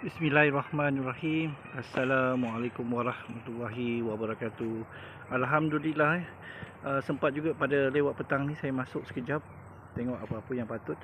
Bismillahirrahmanirrahim. Assalamualaikum warahmatullahi wabarakatuh. Alhamdulillah eh. Uh, sempat juga pada lewat petang ni saya masuk sekejap tengok apa-apa yang patut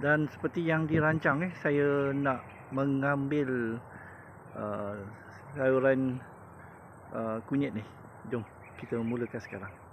dan seperti yang dirancang eh saya nak mengambil uh, sayuran uh, kunyit ni. Jom kita mulakan sekarang.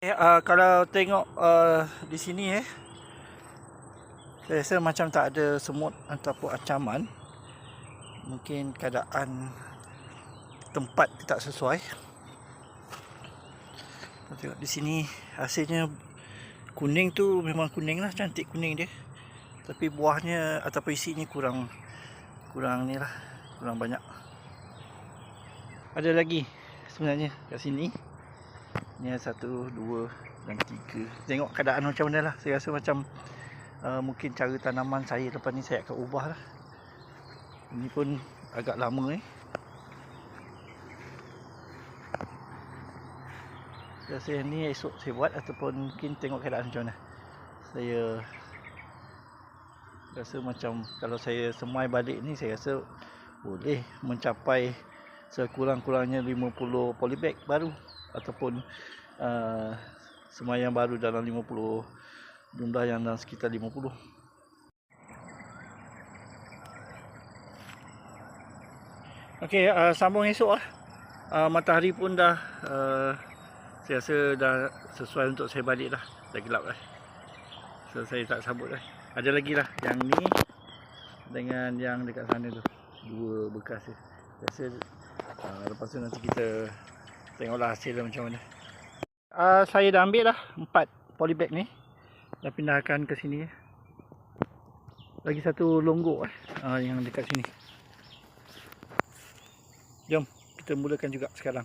Eh, uh, kalau tengok uh, di sini eh saya rasa macam tak ada semut ataupun ancaman. Mungkin keadaan tempat tak sesuai. Tengok di sini hasilnya kuning tu memang kuning lah cantik kuning dia. Tapi buahnya ataupun isinya kurang kurang ni lah kurang banyak. Ada lagi sebenarnya kat sini ni satu dua dan tiga. Tengok keadaan macam mana lah. Saya rasa macam uh, mungkin cara tanaman saya lepas ni saya akan ubah lah ini pun agak lama eh saya rasa yang ni esok saya buat ataupun mungkin tengok keadaan macam mana. Saya rasa macam kalau saya semai balik ni saya rasa boleh mencapai sekurang-kurangnya 50 polybag baru ataupun uh, semayang baru dalam 50 jumlah yang dalam sekitar 50 Okey, uh, sambung esok lah. Uh, matahari pun dah uh, saya rasa dah sesuai untuk saya balik dah. Dah gelap dah. So saya tak sambut dah. Ada lagi lah yang ni dengan yang dekat sana tu. Dua bekas tu. Saya rasa uh, lepas tu nanti kita tengoklah hasil dia macam mana. Uh, saya dah ambil lah empat polybag ni. Dah pindahkan ke sini. Lagi satu longgok eh. Uh, yang dekat sini. Jom kita mulakan juga sekarang.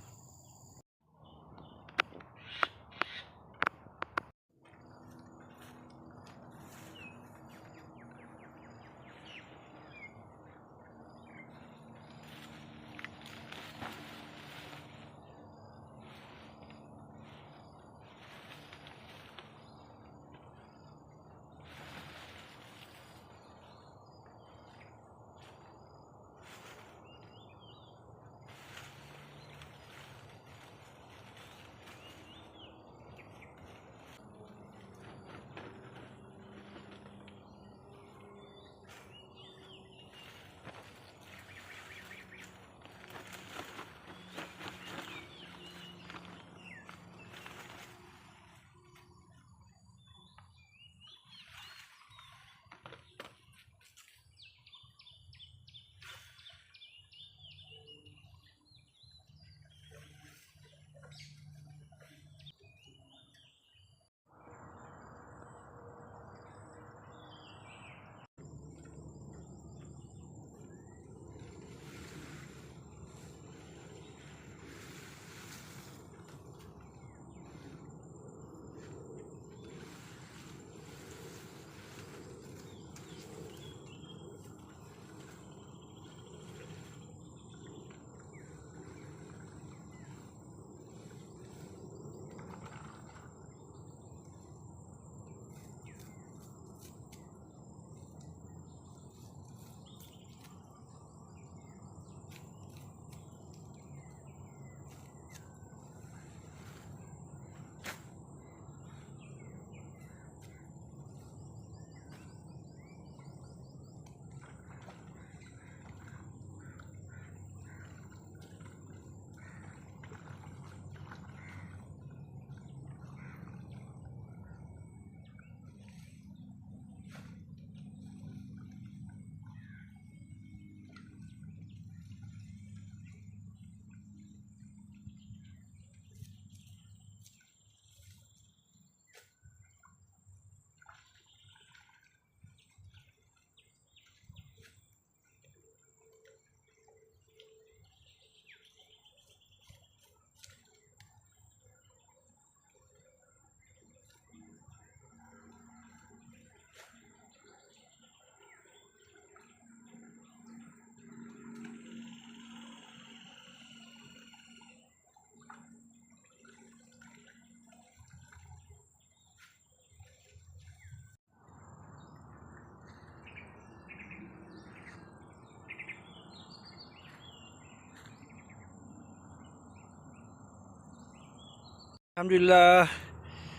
Alhamdulillah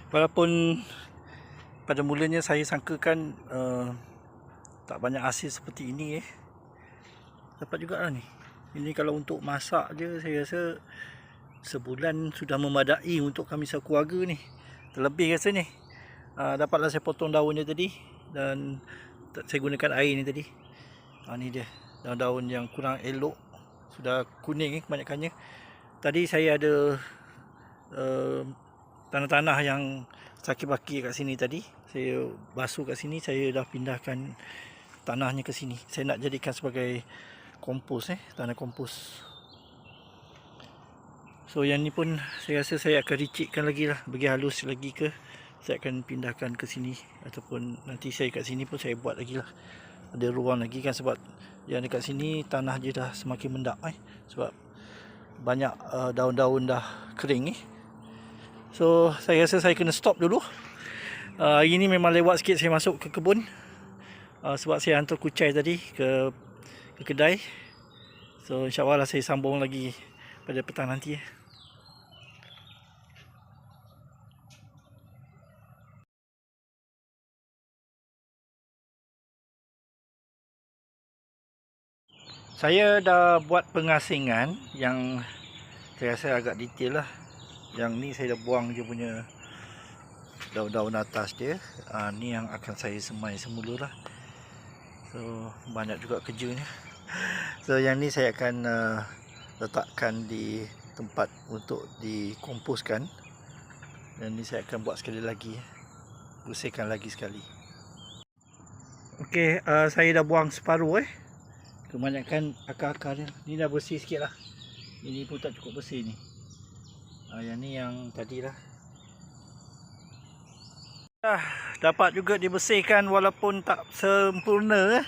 walaupun pada mulanya saya sangkakan uh, tak banyak hasil seperti ini eh. Dapat juga lah ni. Ini kalau untuk masak je saya rasa sebulan sudah memadai untuk kami sekeluarga ni. Terlebih rasanya. Uh, dapatlah saya potong daun dia tadi dan saya gunakan air ni tadi. Ha ni dia. Daun-daun yang kurang elok sudah kuning ni kebanyakannya. Tadi saya ada tanah-tanah yang sakit baki kat sini tadi. Saya basuh kat sini, saya dah pindahkan tanahnya ke sini. Saya nak jadikan sebagai kompos eh, tanah kompos. So yang ni pun saya rasa saya akan ricikkan lagi lah, bagi halus lagi ke saya akan pindahkan ke sini ataupun nanti saya kat sini pun saya buat lagi lah ada ruang lagi kan sebab yang dekat sini tanah dia dah semakin mendak eh sebab banyak uh, daun-daun dah kering eh so saya rasa saya kena stop dulu uh, hari ni memang lewat sikit saya masuk ke kebun uh, sebab saya hantar kucai tadi ke ke kedai so insyaAllah lah saya sambung lagi pada petang nanti eh. Saya dah buat pengasingan yang saya rasa agak detail lah. Yang ni saya dah buang je punya daun-daun atas dia. Ha, ni yang akan saya semai semula lah. So banyak juga kerjanya. So yang ni saya akan uh, letakkan di tempat untuk dikomposkan. Dan ni saya akan buat sekali lagi. Bersihkan lagi sekali. Okey, uh, saya dah buang separuh eh kebanyakan akar-akar dia ni dah bersih sikit lah ini pun tak cukup bersih ni ha, yang ni yang tadi lah ah, dapat juga dibersihkan walaupun tak sempurna eh.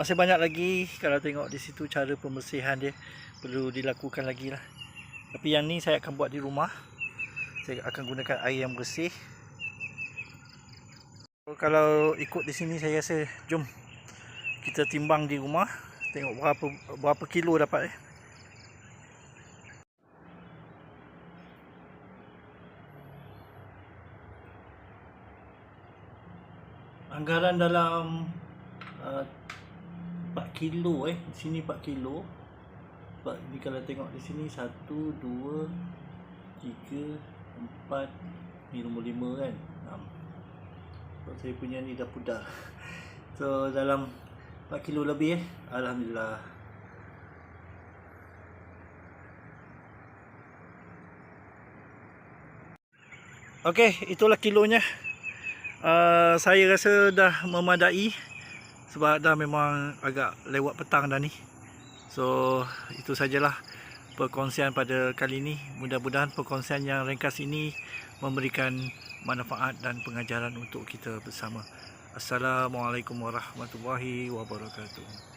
masih banyak lagi kalau tengok di situ cara pembersihan dia perlu dilakukan lagi lah tapi yang ni saya akan buat di rumah. Saya akan gunakan air yang bersih. Kalau ikut di sini saya rasa jom kita timbang di rumah. Tengok berapa berapa kilo dapat eh. Anggaran dalam uh, 4 kilo eh. Di sini 4 kilo. Sebab ni kalau tengok di sini 1 2 3 4 ni nombor 5 kan. 6. So, saya punya ni dah pudar. So dalam 4 kilo lebih eh. Alhamdulillah. Okey, itulah kilonya. Uh, saya rasa dah memadai sebab dah memang agak lewat petang dah ni. So, itu sajalah perkongsian pada kali ini. Mudah-mudahan perkongsian yang ringkas ini memberikan manfaat dan pengajaran untuk kita bersama. Assalamualaikum warahmatullahi wabarakatuh.